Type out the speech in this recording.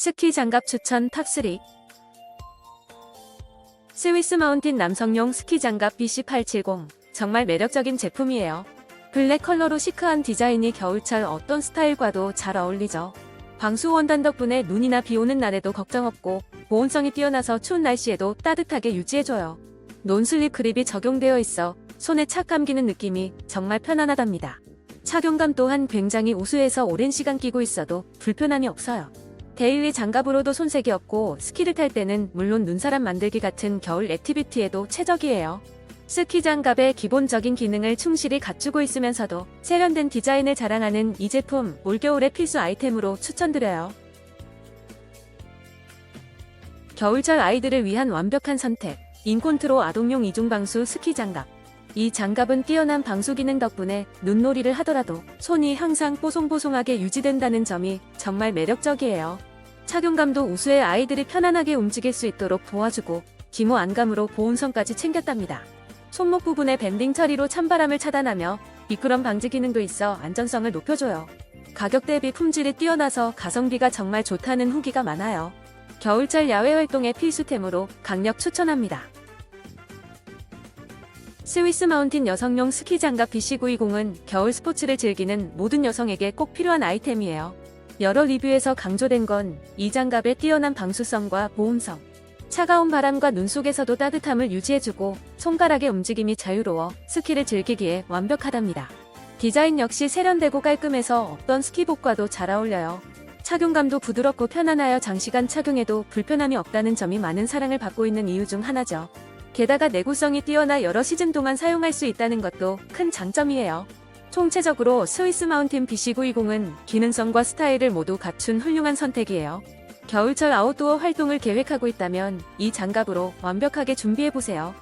스키 장갑 추천 탑3 스위스 마운틴 남성용 스키 장갑 BC870 정말 매력적인 제품이에요. 블랙 컬러로 시크한 디자인이 겨울철 어떤 스타일과도 잘 어울리죠. 방수 원단 덕분에 눈이나 비 오는 날에도 걱정 없고 보온성이 뛰어나서 추운 날씨에도 따뜻하게 유지해줘요. 논슬립 그립이 적용되어 있어 손에 착 감기는 느낌이 정말 편안하답니다. 착용감 또한 굉장히 우수해서 오랜 시간 끼고 있어도 불편함이 없어요. 데일리 장갑으로도 손색이 없고 스키를 탈 때는 물론 눈사람 만들기 같은 겨울 액티비티에도 최적이에요. 스키 장갑의 기본적인 기능을 충실히 갖추고 있으면서도 세련된 디자인을 자랑하는 이 제품 올겨울의 필수 아이템으로 추천드려요. 겨울철 아이들을 위한 완벽한 선택. 인콘트로 아동용 이중방수 스키 장갑. 이 장갑은 뛰어난 방수 기능 덕분에 눈놀이를 하더라도 손이 항상 뽀송뽀송하게 유지된다는 점이 정말 매력적이에요. 착용감도 우수해 아이들이 편안하게 움직일 수 있도록 도와주고 기모 안감으로 보온성까지 챙겼답니다. 손목 부분의 밴딩 처리로 찬바람을 차단하며 미끄럼 방지 기능도 있어 안전성을 높여줘요. 가격 대비 품질이 뛰어나서 가성비가 정말 좋다는 후기가 많아요. 겨울철 야외 활동의 필수템으로 강력 추천합니다. 스위스 마운틴 여성용 스키 장갑 BC920은 겨울 스포츠를 즐기는 모든 여성에게 꼭 필요한 아이템이에요. 여러 리뷰에서 강조된 건 이 장갑의 뛰어난 방수성과 보온성. 차가운 바람과 눈 속에서도 따뜻함을 유지해주고 손가락의 움직임이 자유로워 스키를 즐기기에 완벽하답니다. 디자인 역시 세련되고 깔끔해서 어떤 스키복과도 잘 어울려요. 착용감도 부드럽고 편안하여 장시간 착용해도 불편함이 없다는 점이 많은 사랑을 받고 있는 이유 중 하나죠. 게다가 내구성이 뛰어나 여러 시즌 동안 사용할 수 있다는 것도 큰 장점이에요. 총체적으로 스위스 마운틴 BC920은 기능성과 스타일을 모두 갖춘 훌륭한 선택이에요. 겨울철 아웃도어 활동을 계획하고 있다면 이 장갑으로 완벽하게 준비해보세요.